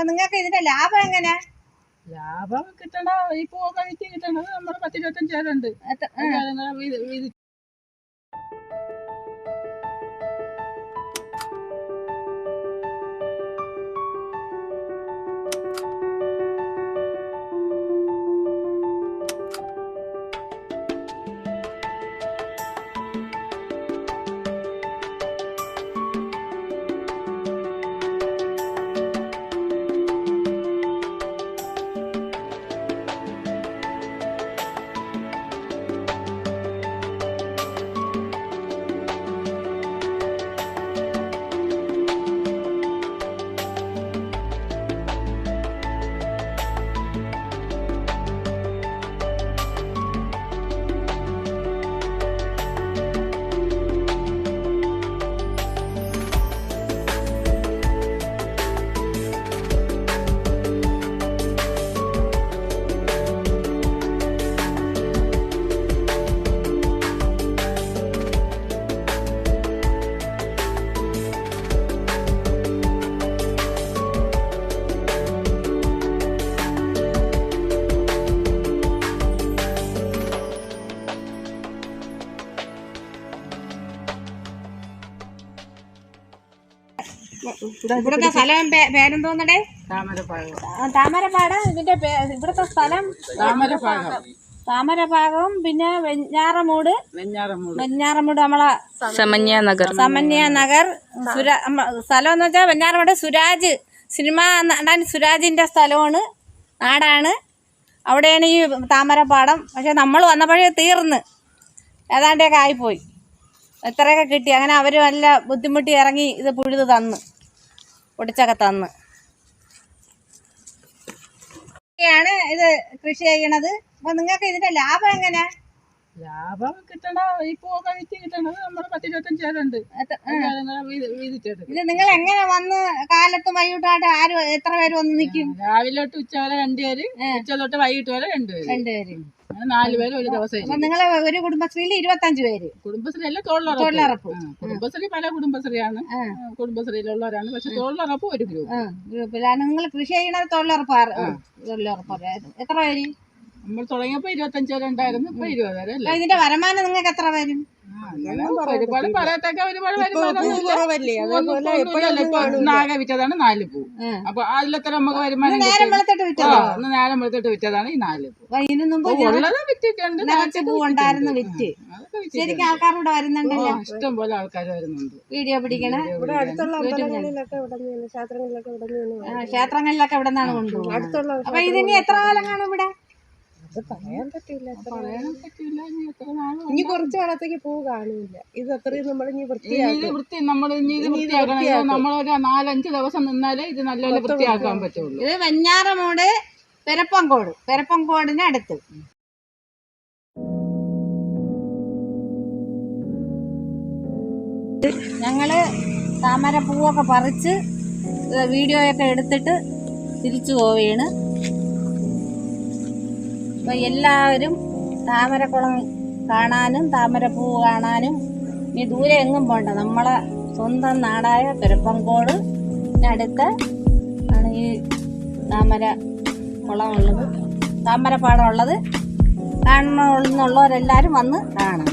അപ്പൊ നിങ്ങൾക്ക് ഇതിന്റെ ലാഭം എങ്ങനെ? ലാഭം കിട്ടണ ഈ പൂ കഴിച്ച് കിട്ടണത് നമ്മുടെ പത്തിരുപത്തഞ്ച് ഇവിടുത്തെ സ്ഥലം പേരെന്തോന്നടെ? താമരപ്പാടം ഇതിന്റെ ഇവിടുത്തെ സ്ഥലം താമരഭാഗവും പിന്നെ വെഞ്ഞാറമൂട്. വെഞ്ഞാറമൂട്. വെഞ്ഞാറമൂട് നമ്മളെ സമന്യ നഗർ. സമന്യ നഗർ. സുരാ സ്ഥലം എന്ന് വെച്ചാൽ വെഞ്ഞാറമൂട് സുരാജ് സിനിമ നടൻ സുരാജിന്റെ സ്ഥലമാണ് നാടാണ്. അവിടെയാണ് ഈ താമരപ്പാടം. പക്ഷെ നമ്മൾ വന്നപ്പോഴേ തീർന്ന്. ഏതാണ്ടൊക്കെ ആയിപ്പോയി. എത്രയൊക്കെ കിട്ടി. അങ്ങനെ അവർ നല്ല ബുദ്ധിമുട്ടി ഇറങ്ങി ഇത് പുഴുത് തന്ന്. പൊടിച്ചൊക്കെ തന്ന് ാണ് ഇത് കൃഷി ചെയ്യണത്. അപ്പൊ നിങ്ങൾക്ക് ഇതിന്റെ ലാഭം എങ്ങനെ? ലാഭം കിട്ടണ ഈ പൂവൊക്കെ വിറ്റ് കിട്ടണത് നമ്മുടെ പത്തിരുപത്തഞ്ച് പേരുണ്ട്. ഇത് നിങ്ങൾ എങ്ങനെ വന്ന് കാലത്ത് വൈകിട്ടായിട്ട് ആര് എത്ര പേര് വന്ന് നിൽക്കും? രാവിലെ തൊട്ട് ഉച്ച വരെ രണ്ടുപേര് ഉച്ച തൊട്ട് വൈകിട്ട് വരെ രണ്ടുപേര് രണ്ടുപേര് അങ്ങനെ നാല് പേര് ഒരു ദിവസം നിങ്ങളെ ഒരു കുടുംബശ്രീയിൽ ഇരുപത്തഞ്ച് പേര്. കുടുംബശ്രീ അല്ല തൊഴിലുറപ്പ്. കുടുംബശ്രീ പല കുടുംബശ്രീയാണ്. കുടുംബശ്രീയിലുള്ളവരാണ്. പക്ഷെ തൊഴിലുറപ്പ് ഒരു ഗ്രൂപ്പ്. ഗ്രൂപ്പിലാണ് നിങ്ങൾ കൃഷി ചെയ്യണത് തൊഴിലുറപ്പ് തൊഴിലുറപ്പ്. എത്ര പേര്? നമ്മൾ തുടങ്ങിയപ്പോ ഇരുപത്തഞ്ച് വരെ ഉണ്ടായിരുന്നു ഇപ്പൊ ഇരുപത് വരെ അല്ലേ? ഇതിന്റെ വരുമാനം നിങ്ങൾക്ക് എത്ര വരും? ഒരുപാട് പറയത്തൊക്കെ ഒരുപാട് വരുമാനം. ഇപ്പൊ നാഗ വിറ്റതാണ് നാല് പൂ. അപ്പൊ അതിലെത്ര നമുക്ക് വരുമാനം നേരം? വെളുത്തിട്ട് നേരം വെളുത്തിട്ട് വിറ്റതാണ് ഈ നാല് പൂ. ഉള്ളത് വിറ്റിട്ടുണ്ട്. ഉണ്ടായിരുന്നു വിറ്റ്. അതൊക്കെ വിറ്റിട്ടുണ്ട്. ശരിക്കും ആൾക്കാർ ഇവിടെ വരുന്നുണ്ടല്ലോ? ഇഷ്ടം പോലെ ആൾക്കാർ വരുന്നുണ്ട്. വീഡിയോ പിടിക്കണ? ഇവിടെ അടുത്തുള്ള ആ, ക്ഷേത്രങ്ങളിലൊക്കെ ഇവിടെ നിന്നാണ് കൊണ്ടുപോകുന്നത്. അപ്പൊ ഇതിന് എത്ര കാലം കാണും ഇവിടെ? പറയാൻ പറ്റില്ല ഇനി കുറച്ച് കാലത്തേക്ക് പൂ കാണില്ല. ഇത് അത്രയും നമ്മൾ ഇനി ഇനി വൃത്തി നമ്മൾ ഇനി ഇത് വൃത്തിയാക്കണം. നമ്മളൊരു നാലഞ്ച് ദിവസം നിന്നാലേ ഇത് നല്ലപോലെ വൃത്തിയാക്കാൻ പറ്റുള്ളൂ. ഇത് വെഞ്ഞാറമൂട് പെരപ്പങ്കോട് പെരപ്പങ്കോടിന് അടുത്ത്. ഞങ്ങൾ താമര പൂവൊക്കെ പറിച്ച് വീഡിയോയൊക്കെ എടുത്തിട്ട് തിരിച്ചു പോവുകയാണ്. അപ്പൊ എല്ലാവരും താമരക്കുളം കാണാനും താമരപ്പൂ കാണാനും ഇനി ദൂരെ എങ്ങും പോണ്ട. നമ്മളെ സ്വന്തം നാടായ പെരപ്പങ്കോട് അടുത്ത് ആണ് ഈ താമര കുളമുള്ളത്. താമരപ്പാടം ഉള്ളത്. കാണണമെന്നുള്ളവരെല്ലാവരും വന്ന് കാണണം.